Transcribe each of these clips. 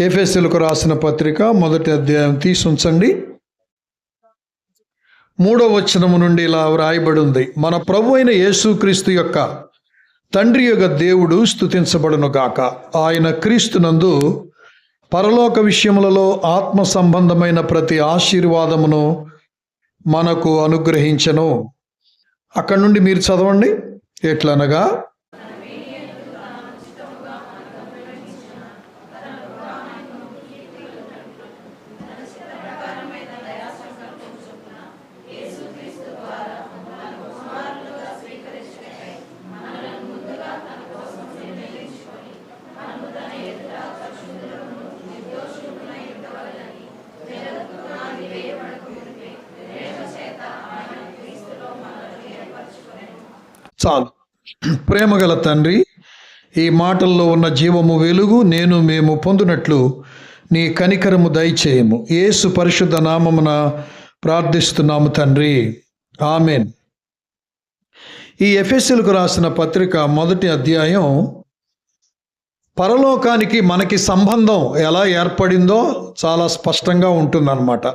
ఎఫ్ఎస్ఎల్కు రాసిన పత్రిక మొదటి అధ్యాయం తీసుంచండి మూడో వచనము నుండి ఇలా వ్రాయబడి ఉంది మన ప్రభు అయిన యేసుక్రీస్తు యొక్క తండ్రి యొక్క దేవుడు స్తుతించబడును గాక. ఆయన క్రీస్తునందు పరలోక విషయములలో ఆత్మ సంబంధమైన ప్రతి ఆశీర్వాదమును మనకు అనుగ్రహించను. అక్కడి నుండి మీరు చదవండి. ఎట్లనగా చాలు. ప్రేమగల తండ్రి ఈ మాటల్లో ఉన్న జీవము వెలుగు నేను మేము పొందినట్లు నీ కనికరము దయచేయము. యేసు పరిశుద్ధ నామమున ప్రార్థిస్తున్నాము తండ్రి. ఆమెన్. ఈ ఎఫ్ఎస్ఎల్కు రాసిన పత్రిక మొదటి అధ్యాయం పరలోకానికి మనకి సంబంధం ఎలా ఏర్పడిందో చాలా స్పష్టంగా ఉంటుందన్నమాట.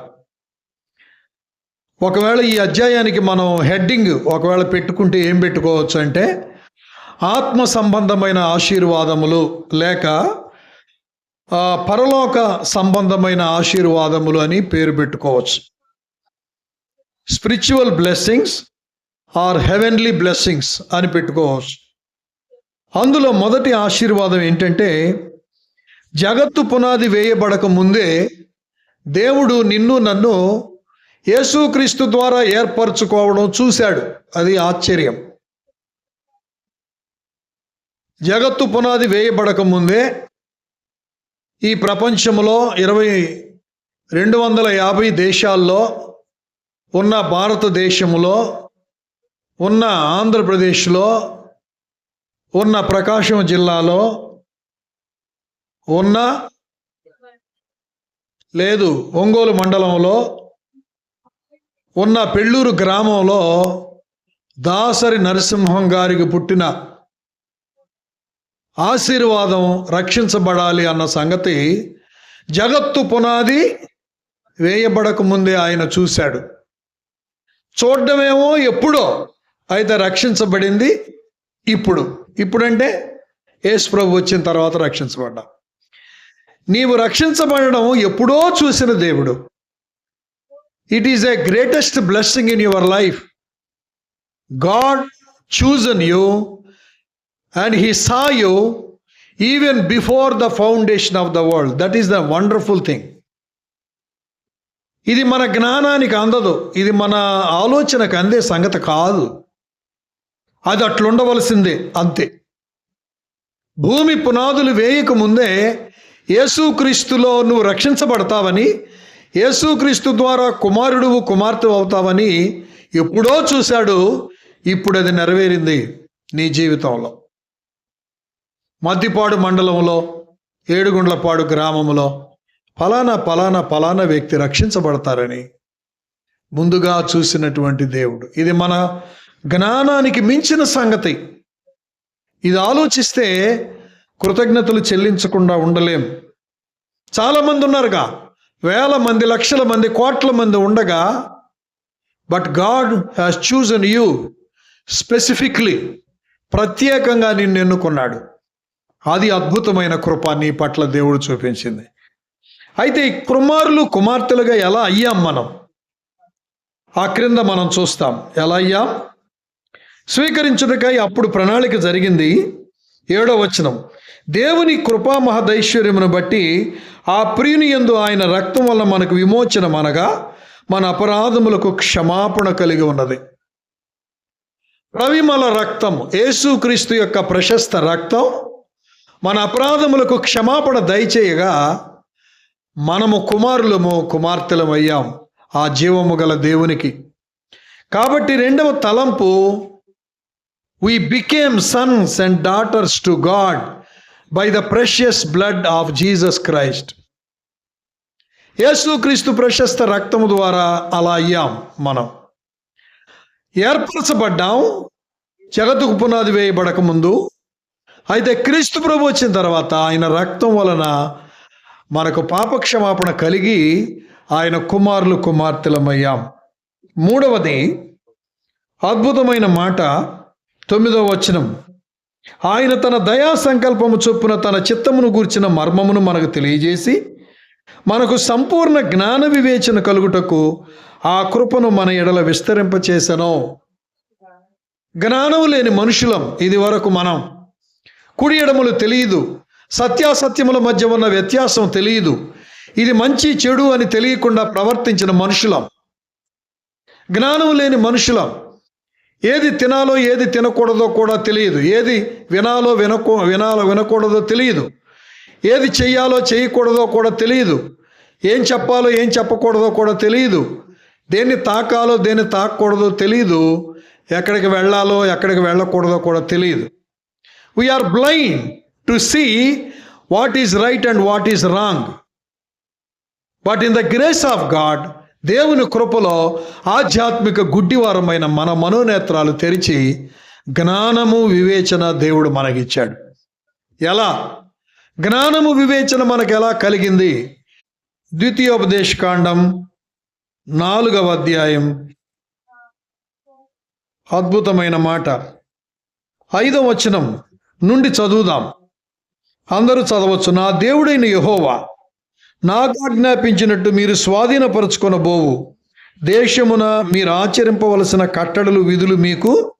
ఒకవేళ ఈ అధ్యాయానికి మనం హెడ్డింగ్ ఒకవేళ పెట్టుకుంటే ఏం పెట్టుకోవచ్చు అంటే ఆత్మ సంబంధమైన ఆశీర్వాదములు లేక పరలోక సంబంధమైన ఆశీర్వాదములు అని పేరు పెట్టుకోవచ్చు. Spiritual blessings or heavenly blessings అని పెట్టుకోవచ్చు. అందులో మొదటి ఆశీర్వాదం ఏంటంటే జగత్తు పునాది వేయబడక ముందే దేవుడు నిన్ను నన్ను యేసుక్రీస్తు ద్వారా ఏర్పరచుకోవడం చూశాడు. అది ఆశ్చర్యం. జగత్తు పునాది వేయబడక ముందే ఈ ప్రపంచంలో ఇరవై రెండు వందల యాభై దేశాల్లో ఉన్న భారతదేశంలో ఉన్న ఆంధ్రప్రదేశ్లో ఉన్న ప్రకాశం జిల్లాలో ఉన్న లేదు ఒంగోలు మండలంలో ఉన్న పెళ్ళూరు గ్రామంలో దాసరి నరసింహం గారికి పుట్టిన ఆశీర్వాదం రక్షించబడాలి అన్న సంగతి జగత్తు పునాది వేయబడక ముందే ఆయన చూశాడు. చూడడమేమో ఎప్పుడో అయితే రక్షించబడింది ఇప్పుడు. ఇప్పుడంటే యేసు ప్రభు వచ్చిన తర్వాత రక్షించబడ్డా. నీవు రక్షించబడడం ఎప్పుడో చూసిన దేవుడు. It is a greatest blessing in your life God chosen you and he saw you even before the foundation of the world that is the wonderful thing ఇది మన జ్ఞానానికి అందదు. ఇది మన ఆలోచనకు అందే సంగతి కాదు. అది అట్లుండవలసిందే అంతే. భూమి పునాదులు వేయక ముందే యేసుక్రీస్తులో నువ్వు రక్షించబడతావని యేసుక్రీస్తు ద్వారా కుమారుడువు కుమార్తె అవుతావని ఎప్పుడో చూశాడు. ఇప్పుడు అది నెరవేరింది నీ జీవితంలో. మద్దిపాడు మండలంలో ఏడుగుండ్లపాడు గ్రామంలో ఫలానా ఫలానా ఫలానా వ్యక్తి రక్షించబడతారని ముందుగా చూసినటువంటి దేవుడు. ఇది మన జ్ఞానానికి మించిన సంగతి. ఇది ఆలోచిస్తే కృతజ్ఞతలు చెల్లించకుండా ఉండలేం. చాలామంది ఉన్నారుగా. వేల మంది లక్షల మంది కోట్ల మంది ఉండగా but God has chosen you specifically ప్రత్యేకంగా నిన్ను ఎన్నుకున్నాడు. అది అద్భుతమైన కృప నీ పట్ల దేవుడు చూపించింది. అయితే ఈ కుమారులు కుమార్తెలుగా ఎలా అయ్యాం మనం? ఆ క్రింద మనం చూస్తాం. ఎలా అయ్యాం? స్వీకరించుటకై అప్పుడు ప్రణాళిక జరిగింది. ఏడో వచనం. దేవుని కృపా మహదైశ్వర్యమును బట్టి ఆ ప్రియుని ఎందు ఆయన రక్తం వల్ల మనకు విమోచనం అనగా మన అపరాధములకు క్షమాపణ కలిగి ఉన్నది. రవిమల రక్తం యేసుక్రీస్తు యొక్క ప్రశస్త రక్తం మన అపరాధములకు క్షమాపణ దయచేయగా మనము కుమారులము కుమార్తెలమయ్యాం ఆ జీవము గల దేవునికి. కాబట్టి రెండవ తలంపు we became sons and daughters to God by the precious blood of Jesus Christ యేసుక్రీస్తు ప్రశస్త రక్తము ద్వారా అలా అయ్యాం మనం. ఏర్పరచబడ్డాం జగతుకు పునాది వేయబడక ముందు. అయితే క్రీస్తు ప్రభు వచ్చిన తర్వాత ఆయన రక్తం వలన మనకు పాపక్షమాపణ కలిగి ఆయన కుమారులు కుమార్తెలమయ్యాం. మూడవది అద్భుతమైన మాట తొమ్మిదవ వచనం. ఆయన తన దయా సంకల్పము చొప్పున తన చిత్తమును గూర్చిన మర్మమును మనకు తెలియజేసి మనకు సంపూర్ణ జ్ఞాన వివేచన కలుగుటకు ఆ కృపను మన ఎడల విస్తరింపచేసను. జ్ఞానము లేని మనుషులం ఇది వరకు మనం. కుడి ఎడములు తెలియదు. సత్యాసత్యముల మధ్య ఉన్న వ్యత్యాసం తెలియదు. ఇది మంచి చెడు అని తెలియకుండా ప్రవర్తించిన మనుషులం. జ్ఞానం లేని మనుషులం. ఏది తినాలో ఏది తినకూడదో కూడా తెలియదు. ఏది వినాలో వినకూ వినాలో వినకూడదో తెలియదు. ఏది చెయ్యాలో చేయకూడదో కూడా తెలియదు. ఏం చెప్పాలో ఏం చెప్పకూడదో కూడా తెలియదు. దేన్ని తాకాలో దేన్ని తాకూడదో తెలియదు. ఎక్కడికి వెళ్ళాలో ఎక్కడికి వెళ్ళకూడదో కూడా తెలియదు. We are blind to see what is right and what is wrong but in the grace of God దేవుని కృపలో ఆధ్యాత్మిక గుడ్డివారమైన మన మనోనేత్రాలు తెరిచి జ్ఞానము వివేచన దేవుడు మనకిచ్చాడు. ఎలా? జ్ఞానము వివేచన మనకు ఎలా కలిగింది? ద్వితీయోపదేశ కాండం నాలుగవ అధ్యాయం. అద్భుతమైన మాట. ఐదవ వచనం నుండి చదువుదాం. అందరూ చదవచ్చు నా దేవుడైన యహోవా నాకు ఆజ్ఞాపించినట్టు మీరు స్వాధీనపరచుకొనబోవు. దేశమున మీరు ఆచరింపవలసిన కట్టడలు విధులు మీకు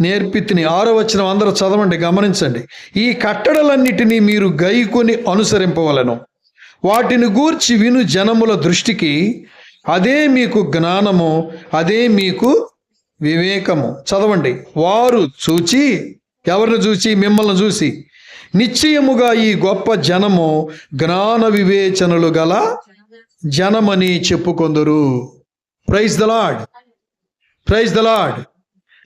నేర్పితిని. ఆరో వచ్చిన అందరూ చదవండి గమనించండి. ఈ కట్టడలన్నిటినీ మీరు గైకొని అనుసరింపవలను. వాటిని గూర్చి విను జనముల దృష్టికి. అదే మీకు జ్ఞానము అదే మీకు వివేకము. చదవండి. వారు చూచి ఎవరిని చూసి మిమ్మల్ని చూసి. నిశ్చయముగా ఈ గొప్ప జనము జ్ఞాన వివేచనలు గల జనమని చెప్పుకొందురు. Praise the Lord praise the Lord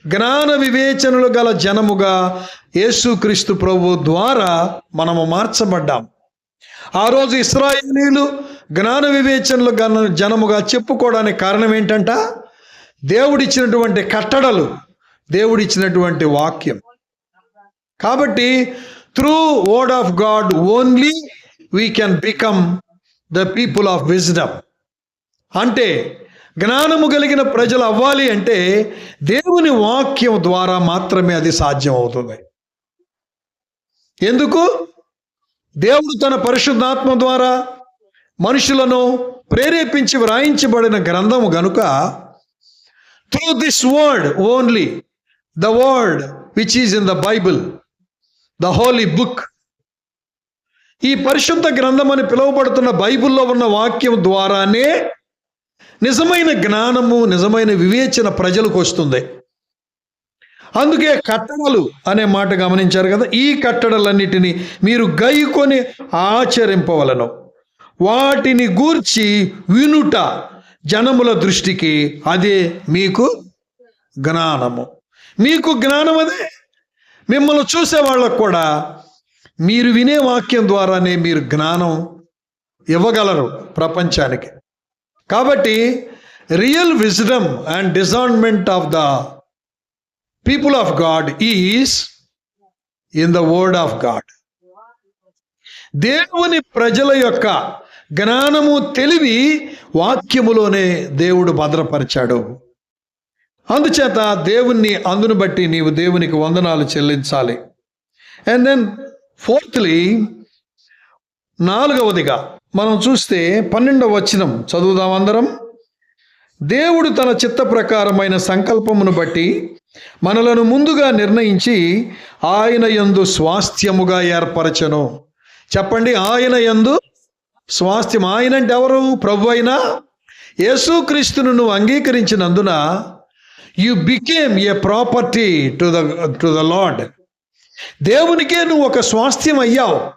జ్ఞాన వివేచనలు గల జనముగా యేసుక్రీస్తు ప్రభు ద్వారా మనము మార్చబడ్డాం. ఆ రోజు ఇస్రాయేలీలు జ్ఞాన వివేచనలు గల జనముగా చెప్పుకోవడానికి కారణం ఏంటంట? దేవుడిచ్చినటువంటి కట్టడలు దేవుడిచ్చినటువంటి వాక్యం. కాబట్టి through word of God only we can become the people of wisdom అంటే జ్ఞానము కలిగిన ప్రజలు అవ్వాలి అంటే దేవుని వాక్యం ద్వారా మాత్రమే అది సాధ్యం అవుతుంది ఎందుకు? దేవుడు తన పరిశుద్ధాత్మ ద్వారా మనుషులను ప్రేరేపించి వ్రాయించబడిన గ్రంథము గనుక through this word only the word which is in the Bible the holy book ఈ పరిశుద్ధ గ్రంథం అని పిలువబడుతున్న బైబిల్లో ఉన్న వాక్యం ద్వారానే నిజమైన జ్ఞానము నిజమైన వివేచన ప్రజలకు వస్తుంది. అందుకే కట్టడలు అనే మాట గమనించారు కదా ఈ కట్టడలన్నిటినీ మీరు గైకొని ఆచరింపవలను. వాటిని గూర్చి వినుట జనముల దృష్టికి అదే మీకు జ్ఞానము. మీకు జ్ఞానం అదే మిమ్మల్ని చూసే వాళ్ళకు కూడా మీరు వినే వాక్యం ద్వారానే మీరు జ్ఞానం ఇవ్వగలరు ప్రపంచానికి. కాబట్టి real wisdom and discernment of the people of God is in the word of God. దేవుని ప్రజల యొక్క జ్ఞానము తెలివి వాక్యములోనే దేవుడు భద్రపరిచాడు. అందుచేత దేవుణ్ణి అందును బట్టి నీవు దేవునికి వందనాలు చెల్లించాలి. అండ్ దెన్ ఫోర్త్లీ నాలుగవదిగా మనం చూస్తే పన్నెండవ వచనం. చదువుదాం అందరం. దేవుడు తన చిత్త ప్రకారమైన సంకల్పమును బట్టి మనలను ముందుగా నిర్ణయించి ఆయన యందు స్వాస్థ్యముగా ఏర్పరచను. చెప్పండి ఆయన యందు స్వాస్థ్యం. ఆయన అంటే ఎవరు? ప్రభు అయినా యేసుక్రీస్తును నువ్వు అంగీకరించినందున you became a property to the to the Lord దేవునికే నువ్వు ఒక స్వాస్థ్యం అయ్యావు.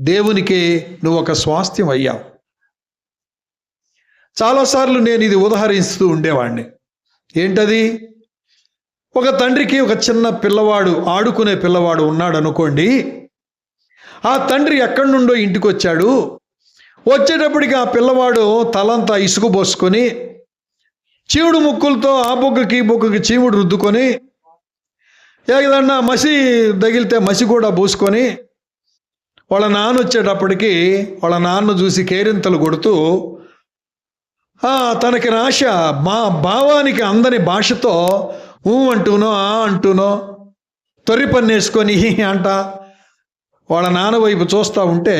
దేవునికే నువ్వు ఒక స్వాస్థ్యం అయ్యావు. చాలాసార్లు నేను ఇది ఉదహరిస్తూ ఉండేవాడిని. ఏంటది? ఒక తండ్రికి ఒక చిన్న పిల్లవాడు ఆడుకునే పిల్లవాడు ఉన్నాడు అనుకోండి. ఆ తండ్రి ఎక్కడి నుండో ఇంటికి వచ్చాడు వచ్చేటప్పటికి ఆ పిల్లవాడు తలంతా ఇసుకు పోసుకొని చీవుడు ముక్కులతో ఆ బొగ్గకి ఈ బొగ్గకి చీవుడు రుద్దుకొని ఏదన్నా మసి తగిలితే మసి కూడా పూసుకొని వాళ్ళ నాన్న వచ్చేటప్పటికి వాళ్ళ నాన్న చూసి కేరింతలు కొడుతూ తనకి రాశ మా భావానికి అందని భాషతో ఊ అంటూనో ఆ అంటూనో తొర్రి పన్నేసుకొని అంట వాళ్ళ నాన్న వైపు చూస్తూ ఉంటే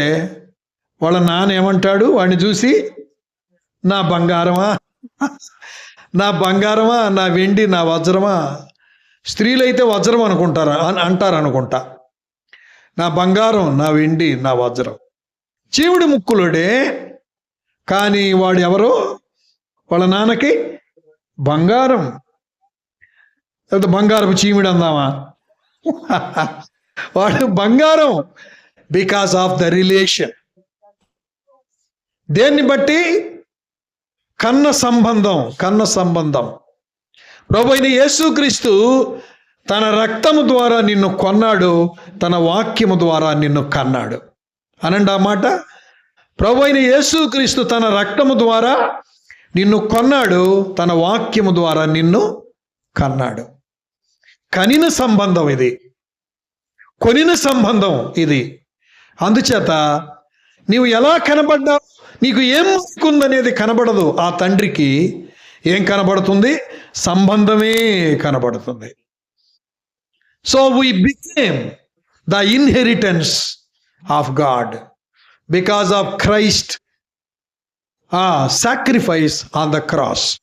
వాళ్ళ నాన్న ఏమంటాడు? వాడిని చూసి నా బంగారమా? నా బంగారమా నా వెండి నా వజ్రమా? స్త్రీలైతే వజ్రం అనుకుంటారా? అని అంటారు అనుకుంటా నా బంగారం నా వెండి నా వజ్రం. చీవుడి ముక్కులుడే కానీ వాడు ఎవరు? వాళ్ళ నాన్నకి బంగారం. లేకపోతే బంగారపు చీమిడి అందామా? వాడు బంగారం. బికాస్ ఆఫ్ ద రిలేషన్ దేన్ని బట్టి? కన్న సంబంధం కన్న సంబంధం. ప్రభు అయిన యేసుక్రీస్తు తన రక్తము ద్వారా నిన్ను కొన్నాడు తన వాక్యము ద్వారా నిన్ను కన్నాడు. అనండి ఆ మాట? ప్రభు అయిన యేసుక్రీస్తు తన రక్తము ద్వారా నిన్ను కొన్నాడు తన వాక్యము ద్వారా నిన్ను కన్నాడు. కనిన సంబంధం ఇది. కొనిన సంబంధం ఇది. అందుచేత నీవు ఎలా కనబడ్డావు? నీకు ఏం ఉందనేది కనబడదు. ఆ తండ్రికి ఏం కనబడుతుంది? సంబంధమే కనబడుతుంది. So we became the inheritance of God because of Christ ఆ సాక్రిఫైస్ ఆన్ ద క్రాస్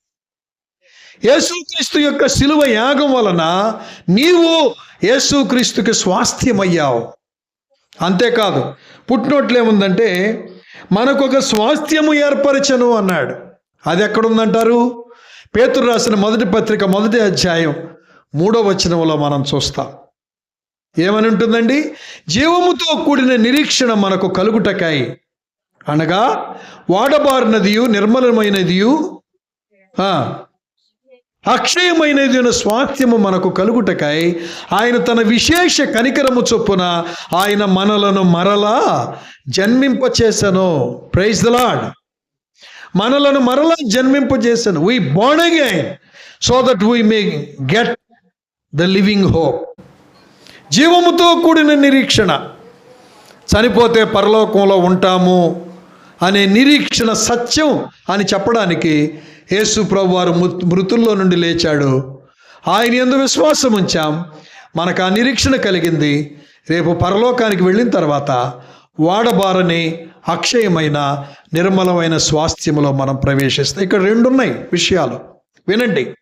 యేసుక్రీస్తు యొక్క శిలువ యాగం వలన నీవు యేసుక్రీస్తుకి స్వాస్థ్యమయ్యావు. అంతేకాదు పుట్టినోట్లు ఏముందంటే మనకొక స్వాస్థ్యము ఏర్పరచను అన్నాడు. అది ఎక్కడుందంటారు? పేతురు రాసిన మొదటి పత్రిక మొదటి అధ్యాయం మూడో వచనంలో మనం చూస్తాం. ఏమని ఉంటుందండి? జీవముతో కూడిన నిరీక్షణ మనకు కలుగుటకాయి. అనగా వాడబారినదియు నిర్మలమైనదియు ఆ, అక్షయమైనది స్వాస్థ్యము మనకు కలుగుటకై ఆయన తన విశేష కనికరము చొప్పున ఆయన మనలను మరలా జన్మింపచేసను. ప్రైజ్ ద లాడ్ మనలను మరలా జన్మింపజేసను. We born again so that we may get the living hope జీవముతో కూడిన నిరీక్షణ. చనిపోతే పరలోకంలో ఉంటాము అనే నిరీక్షణ సత్యం అని చెప్పడానికి యేసు ప్రభు వారు మృ- మృతుల్లో నుండి లేచాడు. ఆయన ఎందు విశ్వాసం ఉంచాం. మనకు ఆ నిరీక్షణ కలిగింది. రేపు పరలోకానికి వెళ్ళిన తర్వాత వాడబారని అక్షయమైన నిర్మలమైన స్వాస్థ్యములో మనం ప్రవేశిస్తాం. ఇక్కడ రెండు ఉన్నాయి విషయాలు. వినండి.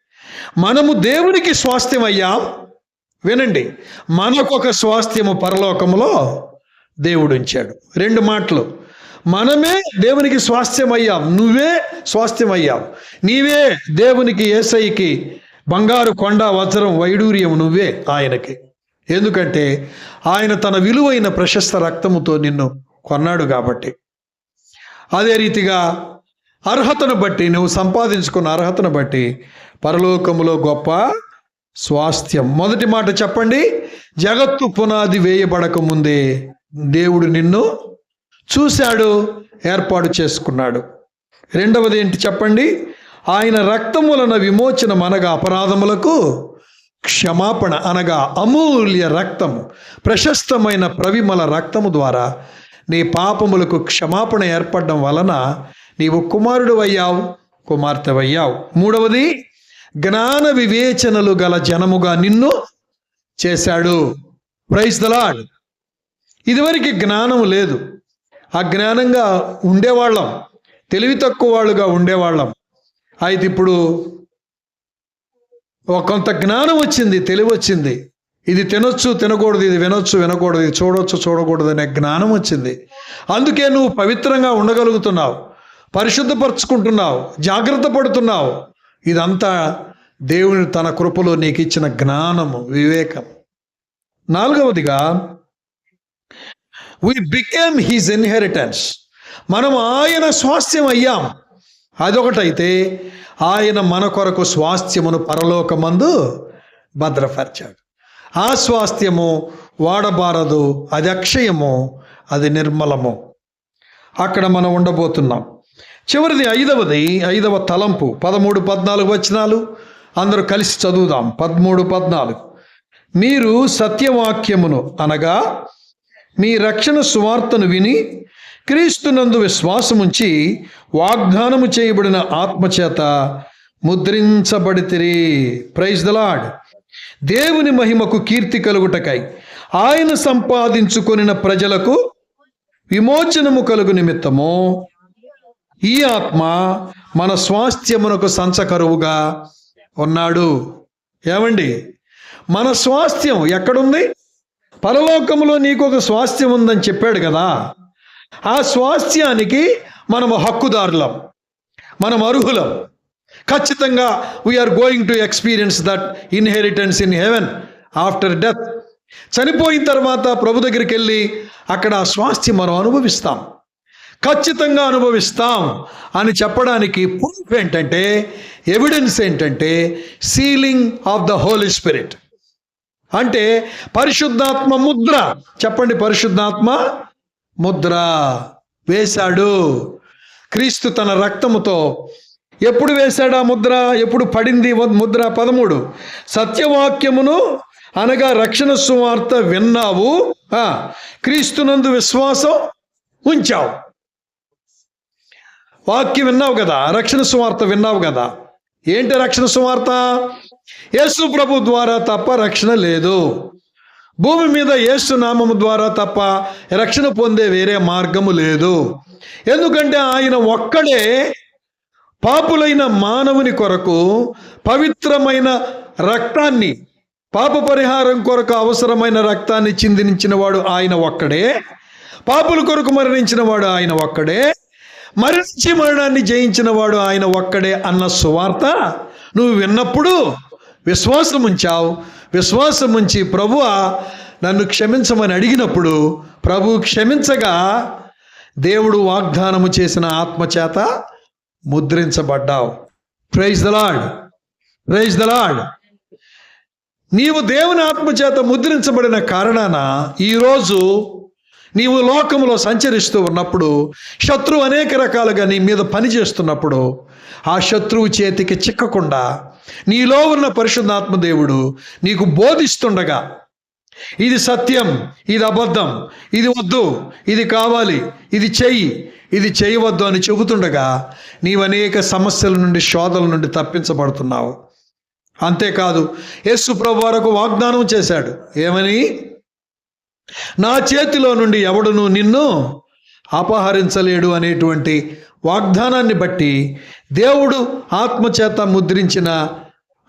మనము దేవునికి స్వాస్థ్యం అయ్యాం. వినండి. మనకొక స్వాస్థ్యము పరలోకములో దేవుడు ఉంచాడు. రెండు మాటలు. మనమే దేవునికి స్వాస్థ్యం అయ్యాం నువ్వే స్వాస్థ్యం అయ్యావు నీవే దేవునికి ఏసైకి బంగారు కొండ వజ్రం వైడూర్యం నువ్వే ఆయనకి. ఎందుకంటే ఆయన తన విలువైన ప్రశస్త రక్తముతో నిన్ను కొన్నాడు కాబట్టి. అదే రీతిగా అర్హతను బట్టి నువ్వు సంపాదించుకున్న అర్హతను బట్టి పరలోకములో గొప్ప స్వాస్థ్యం. మొదటి మాట చెప్పండి. జగత్తు పునాది వేయబడక ముందే దేవుడు నిన్ను చూశాడు ఏర్పాటు చేసుకున్నాడు. రెండవది ఏంటి చెప్పండి? ఆయన రక్తములన విమోచనం అనగా అపరాధములకు క్షమాపణ అనగా అమూల్య రక్తము ప్రశస్తమైన ప్రవిమల రక్తము ద్వారా నీ పాపములకు క్షమాపణ ఏర్పడడం వలన నీవు కుమారుడు అయ్యావు కుమార్తెవయ్యావు. మూడవది జ్ఞాన వివేచనలు గల జనముగా నిన్ను చేశాడు. ప్రైజ్ దలాడ్ ఇదివరకు జ్ఞానం లేదు. అజ్ఞానంగా ఉండేవాళ్ళం. తెలివి తక్కువ వాళ్ళుగా ఉండేవాళ్ళం. అయితే ఇప్పుడు ఒక కొంత జ్ఞానం వచ్చింది తెలివి వచ్చింది. ఇది తినొచ్చు తినకూడదు ఇది వినొచ్చు వినకూడదు ఇది చూడొచ్చు చూడకూడదు అనే జ్ఞానం వచ్చింది. అందుకే నువ్వు పవిత్రంగా ఉండగలుగుతున్నావు పరిశుద్ధపరచుకుంటున్నావు జాగ్రత్త పడుతున్నావు. ఇదంతా దేవుని తన కృపలో నీకు ఇచ్చిన జ్ఞానము వివేకం నాలుగవదిగా వి బికెమ్ హీజ్ ఇన్హెరిటెన్స్ మనం ఆయన స్వాస్థ్యం అయ్యాం. అదొకటైతే ఆయన మన కొరకు స్వాస్థ్యమును పరలోకమందు భద్రపరిచాడు. ఆ స్వాస్థ్యము వాడబారదు అది అక్షయము అది నిర్మలము. అక్కడ మనం ఉండబోతున్నాం. చివరిది ఐదవది ఐదవ తలంపు పదమూడు పద్నాలుగు వచనాలు. అందరూ కలిసి చదువుదాం. పదమూడు పద్నాలుగు. మీరు సత్యవాక్యమును అనగా మీ రక్షణ సువార్తను విని క్రీస్తునందు విశ్వాసముంచి వాగ్దానము చేయబడిన ఆత్మచేత ముద్రించబడితిరి. ప్రైజ్ ద లాడ్ దేవుని మహిమకు కీర్తి కలుగుటకై ఆయన సంపాదించుకొనిన ప్రజలకు విమోచనము కలుగు నిమిత్తము. ఈ ఆత్మ మన స్వాస్థ్యమునకు సంచకరువుగా ఉన్నాడు. ఏమండి? మన స్వాస్థ్యం ఎక్కడుంది? పరలోకంలో నీకు ఒక స్వాస్థ్యం ఉందని చెప్పాడు కదా. ఆ స్వాస్థ్యానికి మనం హక్కుదారులం. మనం అర్హులం. ఖచ్చితంగా we are going to experience that inheritance in heaven after death చనిపోయిన తర్వాత ప్రభు దగ్గరికి వెళ్ళి అక్కడ ఆ స్వాస్థ్యం మనం అనుభవిస్తాం. ఖచ్చితంగా అనుభవిస్తాం అని చెప్పడానికి ప్రూఫ్ ఏంటంటే ఎవిడెన్స్ ఏంటంటే sealing of the Holy Spirit అంటే పరిశుద్ధాత్మ ముద్ర. చెప్పండి పరిశుద్ధాత్మ ముద్ర వేశాడు. క్రీస్తు తన రక్తముతో ఎప్పుడు వేశాడు ఆ ముద్ర? ఎప్పుడు పడింది ముద్ర పదమూడు? సత్యవాక్యమును అనగా రక్షణ సువార్త విన్నావు. క్రీస్తునందు విశ్వాసం ఉంచావు. వాక్యం విన్నావు కదా? రక్షణ సువార్త విన్నావు కదా? ఏంటి రక్షణ సువార్త? యేసు ప్రభు ద్వారా తప్ప రక్షణ లేదు. భూమి మీద యేసు నామము ద్వారా తప్ప రక్షణ పొందే వేరే మార్గము లేదు. ఎందుకంటే ఆయన ఒక్కడే పాపులైన మానవుని కొరకు పవిత్రమైన రక్తాన్ని పాప పరిహారం కొరకు అవసరమైన రక్తాన్ని చిందించిన వాడు ఆయన ఒక్కడే. పాపుల కొరకు మరణించిన వాడు ఆయన ఒక్కడే. మరణించి మరణాన్ని జయించిన వాడు ఆయన ఒక్కడే అన్న సువార్త నువ్వు విన్నప్పుడు విశ్వాసం ఉంచావు విశ్వాసం ఉంచి ప్రభువా నన్ను క్షమించమని అడిగినప్పుడు ప్రభు క్షమించగా దేవుడు వాగ్దానము చేసిన ఆత్మచేత ముద్రించబడ్డావు. Praise the Lord praise the Lord నీవు దేవుని ఆత్మచేత ముద్రించబడిన కారణాన ఈరోజు నీవు లోకంలో సంచరిస్తూ ఉన్నప్పుడు శత్రువు అనేక రకాలుగా నీ మీద పనిచేస్తున్నప్పుడు ఆ శత్రువు చేతికి చిక్కకుండా నీలో ఉన్న పరిశుద్ధాత్మ దేవుడు నీకు బోధిస్తుండగా ఇది సత్యం ఇది అబద్ధం ఇది వద్దు ఇది కావాలి ఇది చెయ్యి ఇది చేయవద్దు అని చెబుతుండగా నీవు అనేక సమస్యల నుండి శోధల నుండి తప్పించబడుతున్నావు. అంతేకాదు యేసు ప్రభు వరకు వాగ్దానం చేశాడు. ఏమని? నా చేతిలో నుండి ఎవడును నిన్ను అపహరించలేడు అనేటువంటి వాగ్దానాన్ని బట్టి దేవుడు ఆత్మచేత ముద్రించిన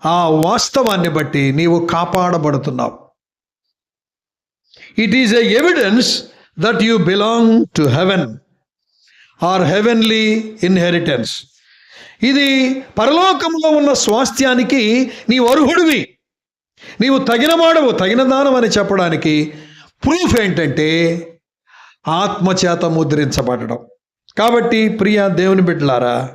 ఆ వాస్తవాన్ని బట్టి నీవు కాపాడబడుతున్నావు. It is a evidence that you belong to heaven or heavenly inheritance ఇది పరలోకంలో ఉన్న స్వాస్థ్యానికి నీవు అర్హుడివి. నీవు తగిన వాడవు తగిన దానం అని చెప్పడానికి ప్రూఫ్ ఏంటంటే ఆత్మచేత ముద్రించబడడం. కాబట్టి ప్రియ దేవుని బిడ్డలారా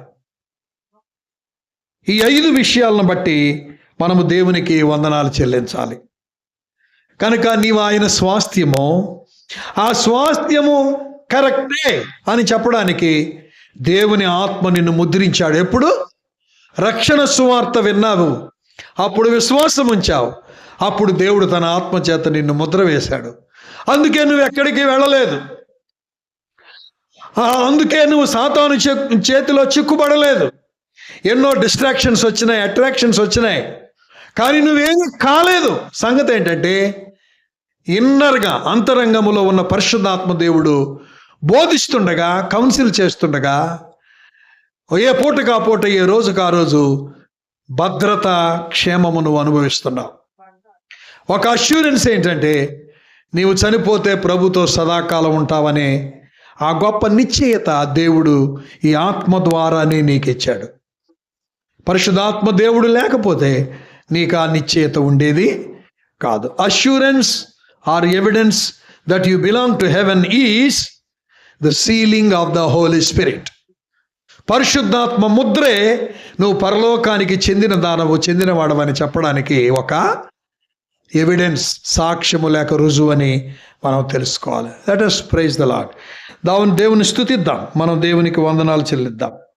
ఈ ఐదు విషయాలను బట్టి మనము దేవునికి వందనాలు చెల్లించాలి. కనుక నీవు ఆయన స్వాస్థ్యము ఆ స్వాస్థ్యము కరెక్టే అని చెప్పడానికి దేవుని ఆత్మ నిన్ను ముద్రించాడు. ఎప్పుడు? రక్షణ సువార్త విన్నావు అప్పుడు విశ్వాసం ఉంచావు అప్పుడు దేవుడు తన ఆత్మ చేత నిన్ను ముద్ర వేశాడు. అందుకే నువ్వు ఎక్కడికి వెళ్ళలేదు. అందుకే నువ్వు సాతాను చేతిలో చిక్కుపడలేదు ఎన్నో డిస్ట్రాక్షన్స్ వచ్చినాయి అట్రాక్షన్స్ వచ్చినాయి. కానీ నువ్వేమీ కాలేదు. సంగతి ఏంటంటే ఇన్నర్గా అంతరంగములో ఉన్న పరిశుద్ధాత్మ దేవుడు బోధిస్తుండగా కౌన్సిల్ చేస్తుండగా ఏ పూటకు ఆ పూట ఏ రోజుకు ఆ రోజు భద్రత క్షేమము నువ్వు అనుభవిస్తున్నావు. ఒక అష్యూరెన్స్ ఏంటంటే నీవు చనిపోతే ప్రభుతో సదాకాలం ఉంటావనే ఆ గొప్ప నిశ్చయత దేవుడు ఈ ఆత్మ ద్వారానే నీకు ఇచ్చాడు పరిశుధాత్మ దేవుడు లేకపోతే నీకు ఆ నిశ్చయత ఉండేది కాదు. Assurance or evidence that you belong to heaven is the sealing of the Holy Spirit పరిశుద్ధాత్మ ముద్రే నువ్వు పరలోకానికి చెందిన దానవు చెందినవాడవని చెప్పడానికి ఒక ఎవిడెన్స్ సాక్ష్యము లేక రుజువు అని మనం తెలుసుకోవాలి. Let us praise the Lord దావుని దేవుని స్థుతిద్దాం మనం దేవునికి వందనాలు చెల్లిద్దాం.